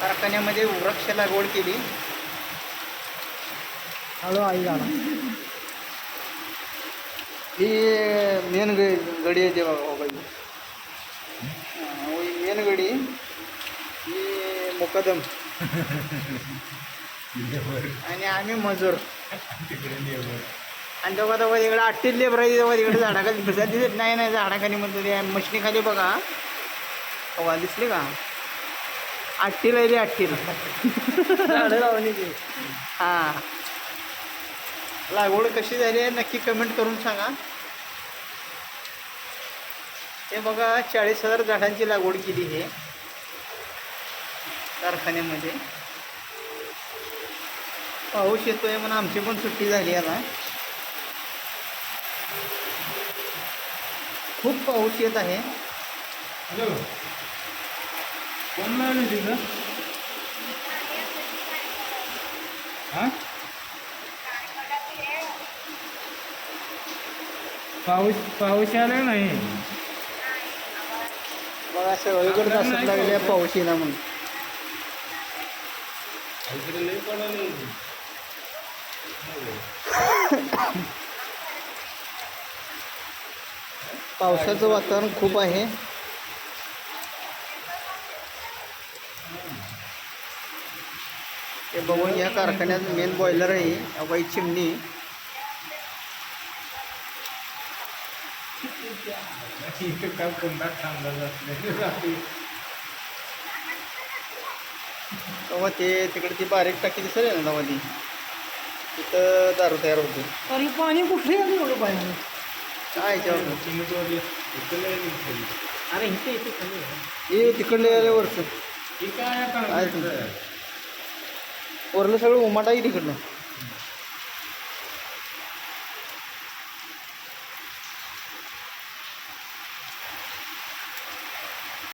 कारखान्यामध्ये वृक्ष लागवड केली. हळू आई झाला ही मेन गडी आहे ते बघा हो मेन गडी. ही मुकदम. आणि आम्ही मजूर. आणि तेव्हा तेव्हा तिकडे आट्टीत लेबर आहे तेव्हा तिकडे झाडाखाली दिसत नाही नाही झाडाखाली म्हणतो ते मशनीखाली बघा. हवा दिसली का? आट्टीला आहे ती हां. लागवड कशी झाली आहे नक्की कमेंट करून सांगा. हे बघा चाळीस हजार झाडांची लागवड केली आहे कारखान्यामध्ये. पाऊस येतोय म्हणून आमची पण सुट्टी झाली आता. खूप पाऊस येत आहे. हॅलो. कोण लावली तिथं? हा? पाऊस पाऊस आला नाही? बघा सगळीकडे असं लागले पाऊस. येणार म्हणून. इकडे लई पडायला पावसाचं वातावरण खूप आहे. ते बघून या कारखान्यात मेन बॉयलर आहे बाई चिमणी. तेव्हा ते तिकडे ती बारीक टाकी दिसेल ना तेव्हा ती. तिथं दारू तयार होते. अरे पाणी कुठे आलं एवढं पाणी काय अरे इथे इथे हे तिकडले आले वरचं हे काय आहे ते. वरलं सगळं उमाटाही तिकडनं.